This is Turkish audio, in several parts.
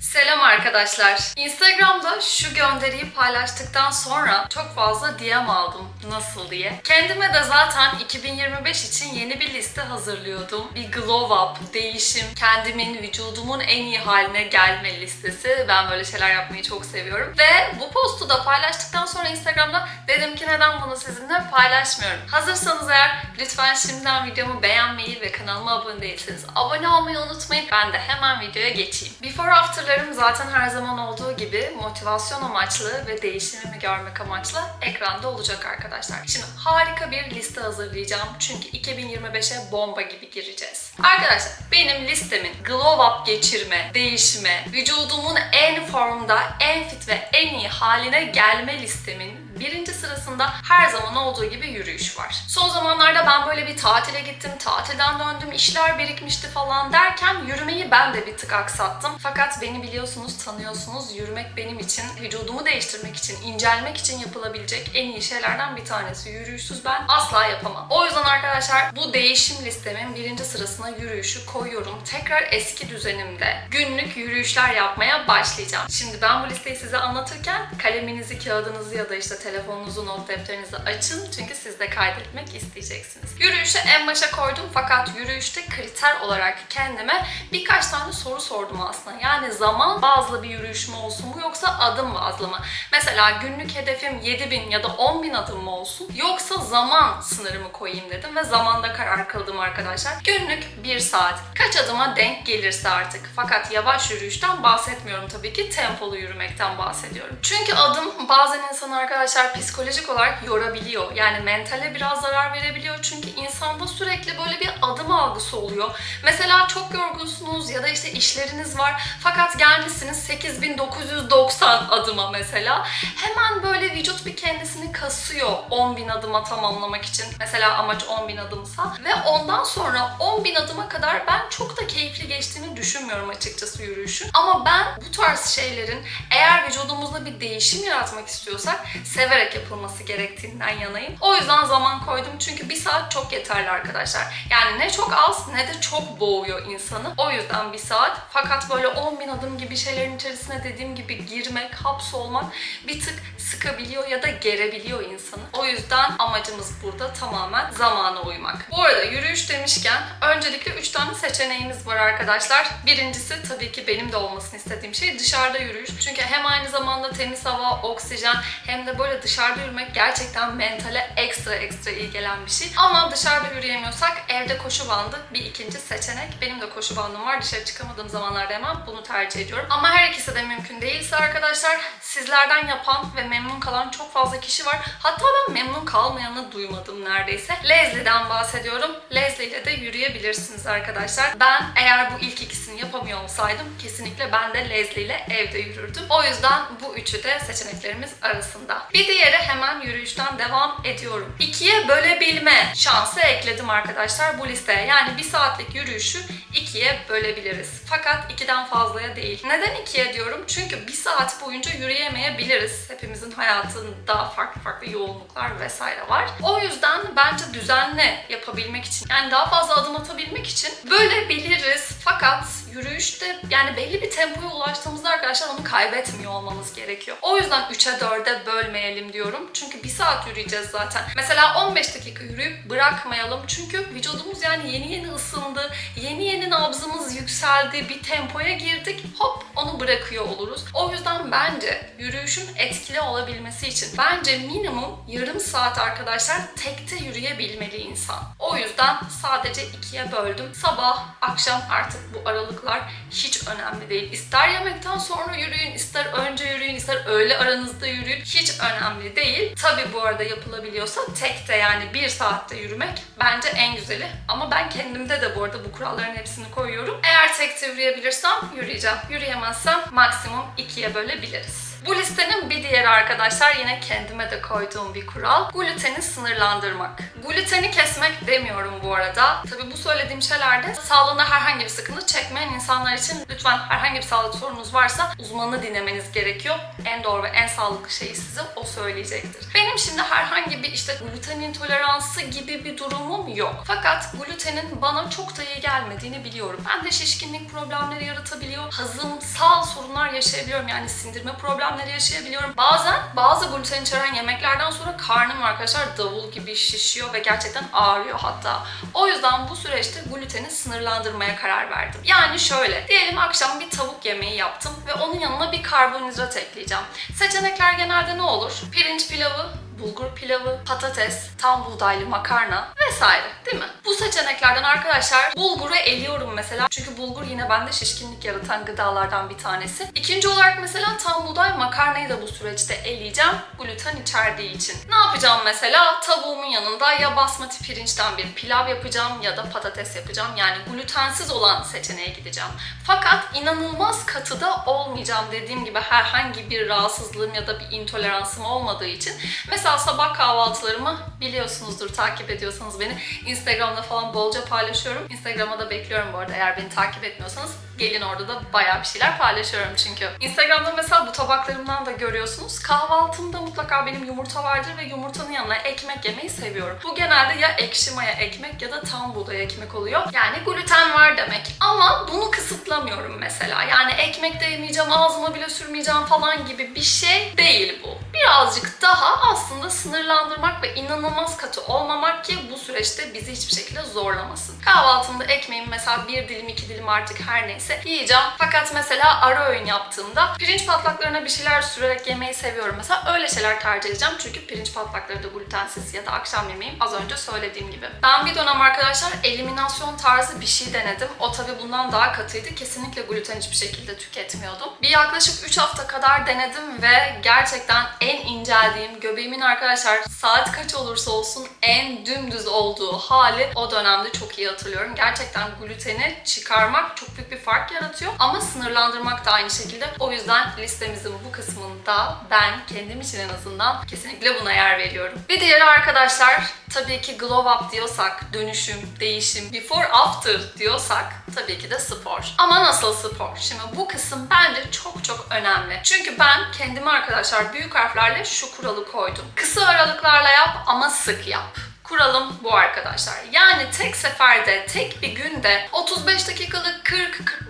Selam arkadaşlar. Instagram'da şu gönderiyi paylaştıktan sonra çok fazla DM aldım nasıl diye. Kendime de zaten 2025 için yeni bir liste hazırlıyordum. Bir glow up, değişim, kendimin, vücudumun en iyi haline gelme listesi. Ben böyle şeyler yapmayı çok seviyorum. Ve bu postu da paylaştıktan sonra Instagram'da dedim ki neden bunu sizinle paylaşmıyorum. Hazırsanız eğer lütfen şimdiden videomu beğenmeyi ve kanalıma abone değilseniz abone olmayı unutmayın. Ben de hemen videoya geçeyim. Before after'larım zaten her zaman olduğu gibi motivasyon amaçlı ve değişimimi görmek amaçlı ekranda olacak arkadaşlar. Şimdi harika bir liste hazırlayacağım. Çünkü 2025'e bomba gibi gireceğiz. Arkadaşlar benim listemin glow up geçirme, değişime, vücudumun en formda, en fit ve en iyi haline gelme listemin birinci sırasında her zaman olduğu gibi yürüyüş var. Son zamanlarda ben böyle bir tatile gittim, tatilden döndüm, işler birikmişti falan derken yürümeyi ben de bir tık aksattım. Fakat beni biliyorsunuz, tanıyorsunuz. Yürümek benim için, vücudumu değiştirmek için, incelmek için yapılabilecek en iyi şeylerden bir tanesi. Yürüyüşsüz ben asla yapamam. O yüzden arkadaşlar bu değişim listemin birinci sırasına yürüyüşü koyuyorum. Tekrar eski düzenimde günlük yürüyüşler yapmaya başlayacağım. Şimdi ben bu listeyi size anlatırken kaleminizi, kağıdınızı ya da işte telefonunuzu, not defterinizi açın. Çünkü siz de kaydetmek isteyeceksiniz. Yürüyüşü en başa koydum fakat yürüyüşte kriter olarak kendime birkaç tane soru sordum aslında. Yani zaman bazlı bir yürüyüş mü olsun bu yoksa adım bazlı mı? Mesela günlük hedefim 7000 ya da 10.000 adım mı olsun? Yoksa zaman sınırımı koyayım dedim ve zamanda karar kıldım arkadaşlar. Günlük 1 saat. Kaç adıma denk gelirse artık. Fakat yavaş yürüyüşten bahsetmiyorum tabii ki. Tempolu yürümekten bahsediyorum. Çünkü adım bazen insanı arkadaşlar psikolojik olarak yorabiliyor. Yani mentale biraz zarar verebiliyor. Çünkü insanda sürekli böyle bir adım algısı oluyor. Mesela çok yorgunsunuz ya da işte işleriniz var. Fakat gelmişsiniz 8990 adıma mesela. Hemen böyle vücut bir kendisini kasıyor 10.000 adıma tamamlamak için. Mesela amaç 10.000 adımsa. Ve ondan sonra 10.000 adıma kadar ben çok da keyifli geçtiğini düşünmüyorum açıkçası yürüyüşün. Ama ben bu tarz şeylerin eğer vücudumuzda bir değişim yaratmak istiyorsak severek yapılması gerektiğinden yanayım. O yüzden zaman koydum çünkü bir saat çok yeterli arkadaşlar. Yani ne çok az ne de çok boğuyor insanı. O yüzden bir saat. Fakat böyle 10 bin adım gibi şeylerin içerisine dediğim gibi girmek, hapsolmak bir tık sıkabiliyor ya da gerebiliyor insanı. O yüzden amacımız burada tamamen zamana uymak. Bu arada yürüyüş demişken öncelikle 3 tane seçeneğimiz var arkadaşlar. Birincisi tabii ki benim de olmasını istediğim şey dışarıda yürüyüş. Çünkü hem aynı zamanda temiz hava, oksijen hem de böyle dışarıda yürümek gerçekten mentale ekstra ekstra iyi gelen bir şey. Ama dışarıda yürüyemiyorsak evde koşu bandı bir ikinci seçenek. Benim de koşu bandım var. Dışarı çıkamadığım zamanlarda hemen bunu tercih ediyorum. Ama her ikisi de mümkün değilse arkadaşlar sizlerden yapan ve memnun kalan çok fazla kişi var. Hatta ben memnun kalmayanı duymadım neredeyse. Leslie'den bahsediyorum. Leslie ile de yürüyebilirsiniz arkadaşlar. Ben eğer bu ilk ikisini yapamıyor olsaydım kesinlikle ben de Leslie ile evde yürürdüm. O yüzden bu üçü de seçeneklerimiz arasında. Bir diğeri hemen yürüyüşten devam ediyorum. İkiye bölebilme şansı ekledim arkadaşlar bu listeye. Yani bir saatlik yürüyüşü ikiye bölebiliriz. Fakat ikiden fazlaya değil. Neden ikiye diyorum? Çünkü bir saat boyunca yürüyemeyebiliriz. Hepimizin hayatında farklı farklı yoğunluklar vesaire var. O yüzden bence düzenli yapabilmek için yani daha fazla adım atabilmek için bölebiliriz. Fakat yürüyüşte yani belli bir tempoya ulaştığımızda arkadaşlar onu kaybetmiyor olmamız gerekiyor. O yüzden 3'e 4'e bölmeyelim diyorum. Çünkü bir saat yürüyeceğiz zaten. Mesela 15 dakika yürüyüp bırakmayalım. Çünkü vücudumuz yani yeni yeni ısındı. Yeni yeni nabzımız yükseldi. Bir tempoya girdik. Hop onu bırakıyor oluruz. O yüzden bence yürüyüşün etkili olabilmesi için bence minimum yarım saat arkadaşlar tekte yürüyebilmeli insan. O yüzden sadece ikiye böldüm. Sabah, akşam artık bu aralıklar hiç önemli değil. İster yemekten sonra yürüyün, ister önce yürüyün, ister öğle aranızda yürüyün. Hiç önemli değil. Tabi bu arada yapılabiliyorsa tekte yani bir saatte yürümek bence en güzeli. Ama ben kendimde de bu arada bu kuralların hepsini koyuyorum. Eğer tekte yürüyebilirsem yürüyeceğim. Yürüyemezsem maksimum ikiye bölebiliriz. Bu listenin bir diğeri arkadaşlar yine kendime de koyduğum bir kural. Gluteni sınırlandırmak. Gluteni kesmek demiyorum bu arada. Tabi bu söylediğim şeylerde sağlığında herhangi bir sıkıntı çekmeyen insanlar için lütfen herhangi bir sağlık sorunuz varsa uzmanını dinlemeniz gerekiyor. En doğru ve en sağlıklı şeyi size o söyleyecektir. Benim şimdi herhangi bir işte gluten intoleransı gibi bir durumum yok. Fakat glutenin bana çok da iyi gelmediğini biliyorum. Ben de şişkinlik problemleri yaratabiliyor. Hazımsal sorunlar yaşayabiliyorum. Yani sindirme problemleri yaşayabiliyorum. Bazen bazı gluten içeren yemeklerden sonra karnım arkadaşlar davul gibi şişiyor ve gerçekten ağrıyor hatta. O yüzden bu süreçte gluteni sınırlandırmaya karar verdim. Yani şöyle, diyelim akşam bir tavuk yemeği yaptım ve onun yanına bir karbonhidrat ekleyeceğim. Seçenekler genelde ne olur? Pirinç pilavı, bulgur pilavı, patates, tam buğdaylı makarna vesaire değil mi? Bu seçeneklerden arkadaşlar bulguru eliyorum mesela. Çünkü bulgur yine bende şişkinlik yaratan gıdalardan bir tanesi. İkinci olarak mesela tam buğday makarnayı da bu süreçte eleyeceğim. Gluten içerdiği için. Ne yapacağım mesela? Tavuğumun yanında ya basmati pirinçten bir pilav yapacağım ya da patates yapacağım. Yani glutensiz olan seçeneğe gideceğim. Fakat inanılmaz katı da olmayacağım dediğim gibi herhangi bir rahatsızlığım ya da bir intoleransım olmadığı için. Mesela sabah kahvaltılarımı biliyorsunuzdur takip ediyorsanız beni. Instagram'da falan bolca paylaşıyorum. Instagram'a da bekliyorum bu arada eğer beni takip etmiyorsanız. Gelin orada da bayağı bir şeyler paylaşıyorum çünkü. Instagram'da mesela bu tabaklarımdan da görüyorsunuz. Kahvaltımda mutlaka benim yumurta vardır ve yumurtanın yanına ekmek yemeyi seviyorum. Bu genelde ya ekşi maya ekmek ya da tam buğday ekmek oluyor. Yani gluten var demek. Ama bunu kısıtlamıyorum mesela. Yani ekmek de yemeyeceğim, ağzıma bile sürmeyeceğim falan gibi bir şey değil bu. Birazcık daha aslında sınırlandırmak ve inanılmaz katı olmamak ki bu süreçte bizi hiçbir şekilde zorlamasın. Kahvaltımda ekmeğimi mesela bir dilim iki dilim artık her neyse yiyeceğim. Fakat mesela ara öğün yaptığımda pirinç patlaklarına bir şeyler sürerek yemeyi seviyorum. Mesela öyle şeyler tercih edeceğim. Çünkü pirinç patlakları da glutensiz ya da akşam yemeğim az önce söylediğim gibi. Ben bir dönem arkadaşlar eliminasyon tarzı bir şey denedim. O tabi bundan daha katıydı. Kesinlikle gluten hiçbir şekilde tüketmiyordum. Bir yaklaşık 3 hafta kadar denedim ve gerçekten en inceldiğim, göbeğimin arkadaşlar saat kaç olursa olsun en dümdüz olduğu hali o dönemde çok iyi hatırlıyorum. Gerçekten gluteni çıkarmak çok büyük bir fark yaratıyor ama sınırlandırmak da aynı şekilde. O yüzden listemizin bu kısmında ben kendim için en azından kesinlikle buna yer veriyorum. Bir diğeri arkadaşlar tabii ki glow up diyorsak, dönüşüm, değişim, before after diyorsak tabii ki de spor. Ama nasıl spor? Şimdi bu kısım bence çok çok önemli. Çünkü ben kendime arkadaşlar büyük harflerle şu kuralı koydum. Kısa aralıklarla yap ama sık yap. Kuralım bu arkadaşlar. Yani tek seferde, tek bir günde 35 dakikalık,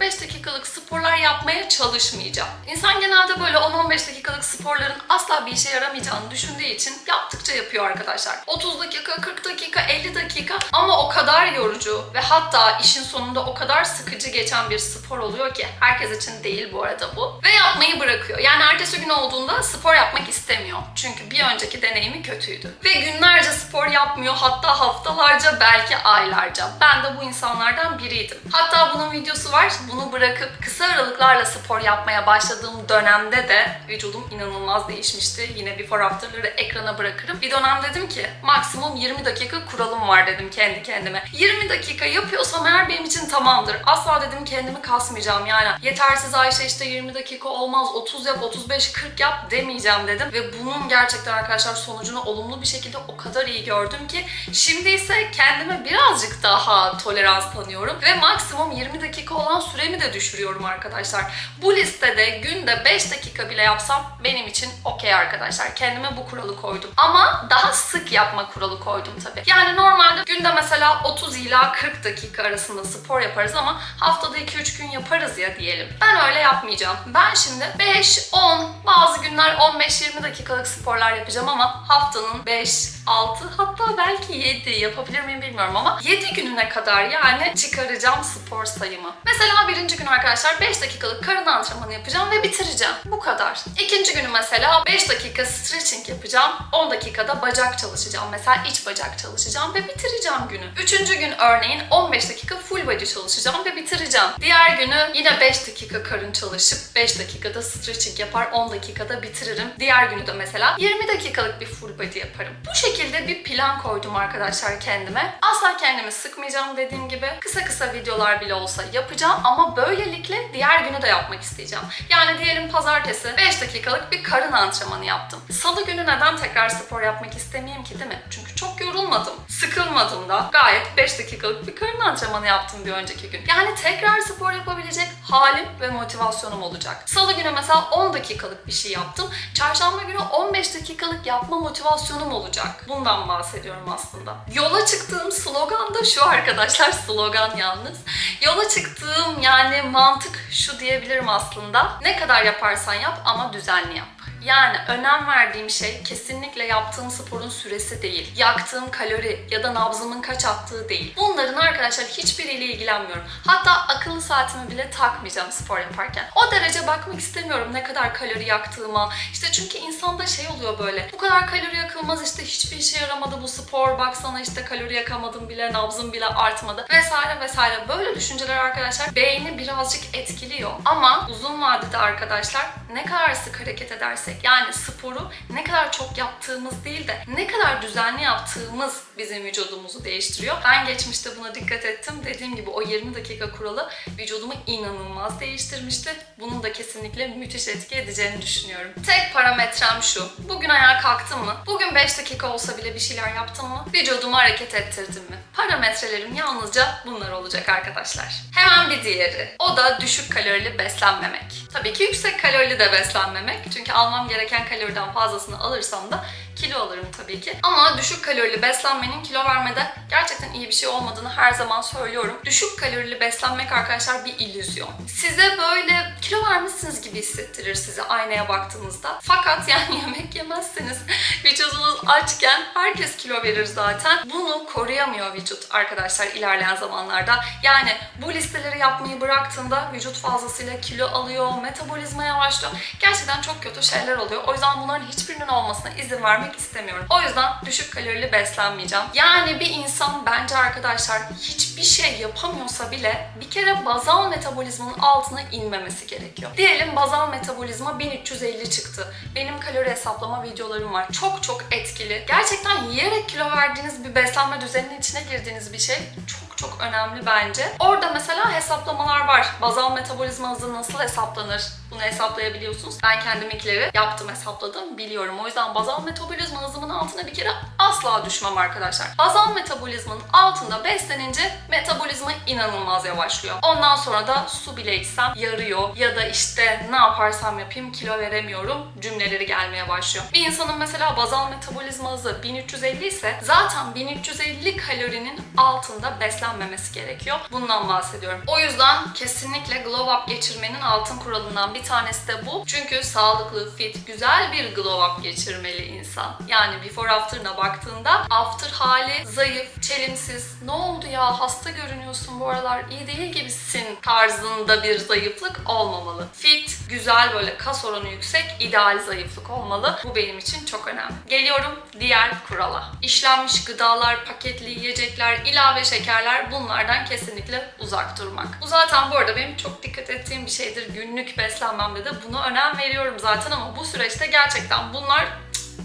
40-45 dakikalık sporlar yapmaya çalışmayacağım. İnsan genelde böyle 10-15 dakikalık sporların asla bir işe yaramayacağını düşündüğü için yaptıkça yapıyor arkadaşlar. 30 dakika, 40 dakika, 50 dakika ama o kadar yorucu ve hatta işin sonunda o kadar sıkıcı geçen bir spor oluyor ki herkes için değil bu arada bu. Ve yapmayı bırakıyor. Yani ertesi gün olduğunda spor yapmak istemiyor. Çünkü bir önceki deneyimi kötüydü. Ve günlerce spor yapmıyor hatta haftalarca belki aylarca. Ben de bu insanlardan biriydim. Hatta bunun videosu var. Bunu bırakıp kısa aralıklarla spor yapmaya başladığım dönemde de vücudum inanılmaz değişmişti. Yine before after'ları ekrana bırakırım. Bir dönem dedim ki maksimum 20 dakika kuralım var dedim kendi kendime. 20 dakika yapıyorsam eğer benim için tamamdır. Asla dedim kendimi kasmayacağım yani. Yetersiz Ayşe işte 20 dakika olmaz 30 yap 35-40 yap demeyeceğim dedim. Ve bunun gerçekten arkadaşlar sonucunu olumlu bir şekilde o kadar iyi gördüm ki Şimdi ise kendime birazcık daha tolerans tanıyorum ve maksimum 20 dakika olan süremi de düşürüyorum arkadaşlar. Bu listede günde 5 dakika bile yapsam benim için okey arkadaşlar. Kendime bu kuralı koydum. Ama daha sık yapma kuralı koydum tabii. Yani normalde günde mesela 30 ila 40 dakika arasında spor yaparız ama haftada 2-3 gün yaparız ya diyelim. Ben öyle yapmayacağım. Ben şimdi 5, 10, bazı günler 15-20 dakikalık sporlar yapacağım ama haftanın 5, 6 hatta belki 7 yapabilir miyim bilmiyorum ama 7 gününe kadar yani çıkaracağım spor sayımı. Mesela birinci gün arkadaşlar 5 dakikalık karın antrenmanı yapacağım ve bitireceğim. Bu kadar. İkinci günü mesela 5 dakika stretching yapacağım. 10 dakikada bacak çalışacağım. Mesela iç bacak çalışacağım ve bitireceğim günü. Üçüncü gün örneğin 15 dakika full body çalışacağım ve bitireceğim. Diğer günü yine 5 dakika karın çalışıp 5 dakikada stretching yapar 10 dakikada bitiririm. Diğer günü de mesela 20 dakikalık bir full body yaparım. Bu şekilde bir plan koydum koydum arkadaşlar kendime. Asla kendimi sıkmayacağım dediğim gibi. Kısa kısa videolar bile olsa yapacağım ama böylelikle diğer günü de yapmak isteyeceğim. Yani diyelim pazartesi 5 dakikalık bir karın antrenmanı yaptım. Salı günü neden tekrar spor yapmak istemeyeyim ki değil mi? Çünkü çok yorulmadım. Sıkılmadım da. Gayet 5 dakikalık bir karın antrenmanı yaptım bir önceki gün. Yani tekrar spor yapabilecek halim ve motivasyonum olacak. Salı günü mesela 10 dakikalık bir şey yaptım. Çarşamba günü 15 dakikalık yapma motivasyonum olacak. Bundan bahsediyorum aslında. Yola çıktığım slogan da şu arkadaşlar. Slogan yalnız. Yola çıktığım yani mantık şu diyebilirim aslında. Ne kadar yaparsan yap ama düzenli yap. Yani önem verdiğim şey kesinlikle yaptığım sporun süresi değil. Yaktığım kalori ya da nabzımın kaç attığı değil. Bunların arkadaşlar hiçbiriyle ilgilenmiyorum. Hatta akıllı saatimi bile takmayacağım spor yaparken. O derece bakmak istemiyorum ne kadar kalori yaktığıma. İşte çünkü insanda şey oluyor böyle. Bu kadar kalori yakılmaz işte hiçbir işe yaramadı bu spor. Baksana işte kalori yakamadım bile, nabzım bile artmadı vesaire vesaire. Böyle düşünceler arkadaşlar beyni birazcık etkiliyor. Ama uzun vadede arkadaşlar ne kadar sık hareket edersek yani sporu ne kadar çok yaptığımız değil de ne kadar düzenli yaptığımız bizim vücudumuzu değiştiriyor. Ben geçmişte buna dikkat ettim. Dediğim gibi o 20 dakika kuralı vücudumu inanılmaz değiştirmişti. Bunun da kesinlikle müthiş etki edeceğini düşünüyorum. Tek parametrem şu. Bugün ayağa kalktım mı? Bugün 5 dakika olsa bile bir şeyler yaptım mı? Vücudumu hareket ettirdim mi? Parametrelerim yalnızca bunlar olacak arkadaşlar. Hemen bir diğeri. O da düşük kalorili beslenmemek. Tabii ki yüksek kalorili de beslenmemek. Çünkü almam gereken kaloriden fazlasını alırsam da kilo alırım tabii ki. Ama düşük kalorili beslenmenin kilo vermede gerçekten iyi bir şey olmadığını her zaman söylüyorum. Düşük kalorili beslenmek arkadaşlar bir illüzyon. Size böyle kilo vermişsiniz gibi hissettirir size aynaya baktığınızda. Fakat yani yemek yemezseniz vücudunuz açken herkes kilo verir zaten. Bunu koruyamıyor vücut arkadaşlar ilerleyen zamanlarda. Yani bu listeleri yapmayı bıraktığında vücut fazlasıyla kilo alıyor, metabolizma yavaşlıyor. Gerçekten çok kötü şeyler oluyor. O yüzden bunların hiçbirinin olmasına izin vermek istemiyorum. O yüzden düşük kalorili beslenmeyeceğim. Yani bir insan bence arkadaşlar hiçbir şey yapamıyorsa bile bir kere bazal metabolizmanın altına inmemesi gerekiyor. Diyelim bazal metabolizma 1350 çıktı. Benim kalori hesaplama videolarım var. Çok çok etkili. Gerçekten yiyerek kilo verdiğiniz bir beslenme düzeninin içine girdiğiniz bir şey çok çok önemli bence. Orada mesela hesaplamalar var. Bazal metabolizma hızı nasıl hesaplanır? Bunu hesaplayabiliyorsunuz. Ben kendiminkileri yaptım, hesapladım, biliyorum. O yüzden bazal metabolizma hızımın altına bir kere asla düşmem arkadaşlar. Bazal metabolizmanın altında beslenince metabolizma inanılmaz yavaşlıyor. Ondan sonra da su bile içsem yarıyor ya da işte ne yaparsam yapayım kilo veremiyorum cümleleri gelmeye başlıyor. Bir insanın mesela bazal metabolizma hızı 1350 ise zaten 1350 kalorinin altında beslenmemesi gerekiyor. Bundan bahsediyorum. O yüzden kesinlikle glow up geçirmenin altın kuralından bir tanesi de bu. Çünkü sağlıklı, fit, güzel bir glow up geçirmeli insan. Yani before after'ına baktığında after hali zayıf, çelimsiz, ne oldu ya hasta görünüyorsun bu aralar iyi değil gibisin tarzında bir zayıflık olmamalı. Fit, güzel böyle kas oranı yüksek, ideal zayıflık olmalı. Bu benim için çok önemli. Geliyorum diğer kurala. İşlenmiş gıdalar, paketli yiyecekler, ilave şekerler bunlardan kesinlikle uzak durmak. Bu zaten bu arada benim çok dikkat ettiğim bir şeydir. Günlük beslenmemde de buna önem veriyorum zaten ama bu süreçte gerçekten bunlar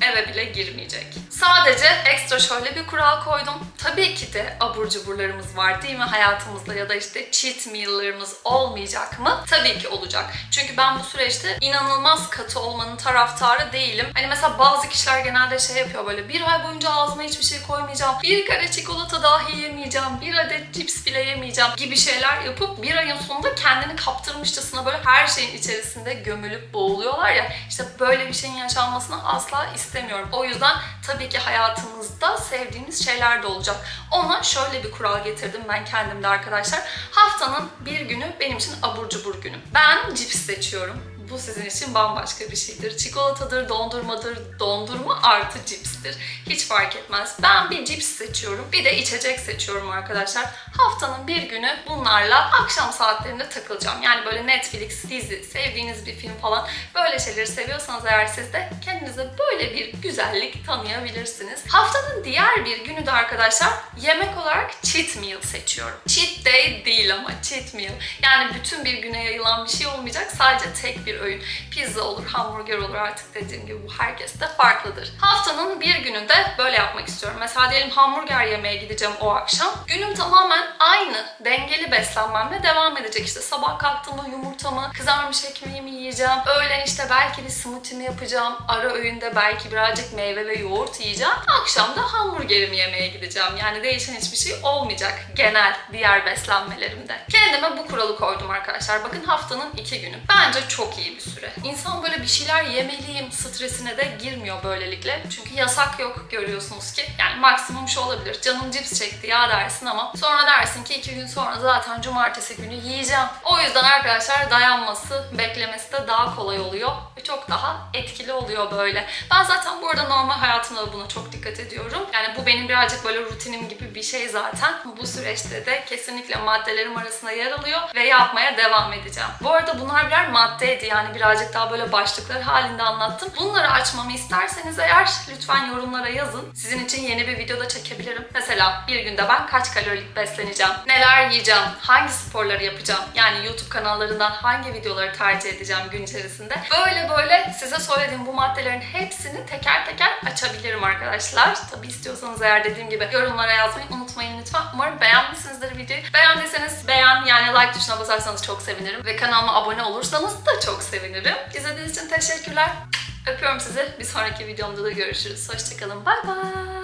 eve bile girmeyecek. Sadece ekstra şöyle bir kural koydum. Tabii ki de abur cuburlarımız var değil mi hayatımızda ya da işte cheat meal'larımız olmayacak mı? Tabii ki olacak. Çünkü ben bu süreçte inanılmaz katı olmanın taraftarı değilim. Hani mesela bazı kişiler genelde şey yapıyor böyle bir ay boyunca ağzıma hiçbir şey koymayacağım, bir kare çikolata dahi yemeyeceğim, bir adet cips bile yemeyeceğim gibi şeyler yapıp bir ayın sonunda kendini kaptırmışçasına böyle her şeyin içerisinde gömülüp boğuluyorlar ya. İşte böyle bir şeyin yaşanmasını asla istemiyorum. O yüzden tabii ki hayatımızda sevdiğimiz şeyler de olacak. Ona şöyle bir kural getirdim ben kendimde arkadaşlar. Haftanın bir günü benim için abur cubur günüm. Ben cips seçiyorum. Bu sizin için bambaşka bir şeydir. Çikolatadır, dondurmadır, dondurma artı cipstir. Hiç fark etmez. Ben bir cips seçiyorum. Bir de içecek seçiyorum arkadaşlar. Haftanın bir günü bunlarla akşam saatlerinde takılacağım. Yani böyle Netflix, dizi, sevdiğiniz bir film falan böyle şeyleri seviyorsanız eğer siz de kendinize böyle bir güzellik tanıyabilirsiniz. Haftanın diğer bir günü de arkadaşlar yemek olarak cheat meal seçiyorum. Cheat day değil ama cheat meal. Yani bütün bir güne yayılan bir şey olmayacak. Sadece tek bir bir öğün. Pizza olur, hamburger olur artık dediğim gibi bu herkeste farklıdır. Haftanın bir gününde böyle yapmak istiyorum. Mesela diyelim hamburger yemeye gideceğim o akşam. Günüm tamamen aynı, dengeli beslenmemle devam edecek. İşte sabah kalktığımda yumurtamı, kızarmış ekmeğimi yiyeceğim. Öğlen işte belki bir smoothie'mi yapacağım. Ara öğünde belki birazcık meyve ve yoğurt yiyeceğim. Akşam da hamburgerimi yemeye gideceğim. Yani değişen hiçbir şey olmayacak genel diğer beslenmelerimde. Kendime bu kuralı koydum arkadaşlar. Bakın haftanın iki günü. Bence çok iyi bir süre. İnsan böyle bir şeyler yemeliyim stresine de girmiyor böylelikle. Çünkü yasak yok görüyorsunuz ki. Yani maksimum şu olabilir. Canım cips çekti ya dersin ama sonra dersin ki iki gün sonra zaten cumartesi günü yiyeceğim. O yüzden arkadaşlar dayanması, beklemesi de daha kolay oluyor ve çok daha etkili oluyor böyle. Ben zaten bu arada normal hayatımda da buna çok dikkat ediyorum. Yani bu benim birazcık böyle rutinim gibi bir şey zaten. Bu süreçte de kesinlikle maddelerim arasında yer alıyor ve yapmaya devam edeceğim. Bu arada bunlar birer maddeydi yani birazcık daha böyle başlıklar halinde anlattım. Bunları açmamı isterseniz eğer lütfen yorumlara yazın. Sizin için yeni bir video da çekebilirim. Mesela bir günde ben kaç kalorilik besleneceğim, neler yiyeceğim, hangi sporları yapacağım, yani YouTube kanallarından hangi videoları tercih edeceğim gün içerisinde. Böyle böyle size söylediğim bu maddelerin hepsini teker teker açabilirim arkadaşlar. Tabi istiyorsanız eğer dediğim gibi yorumlara yazmayı unutmayın lütfen. Umarım beğenmişsinizdir videoyu. Beğendiyseniz beğen yani like tuşuna basarsanız çok sevinirim. Ve kanalıma abone olursanız da sevinirim. İzlediğiniz için teşekkürler. Öpüyorum sizi. Bir sonraki videomda da görüşürüz. Hoşçakalın. Bay bay.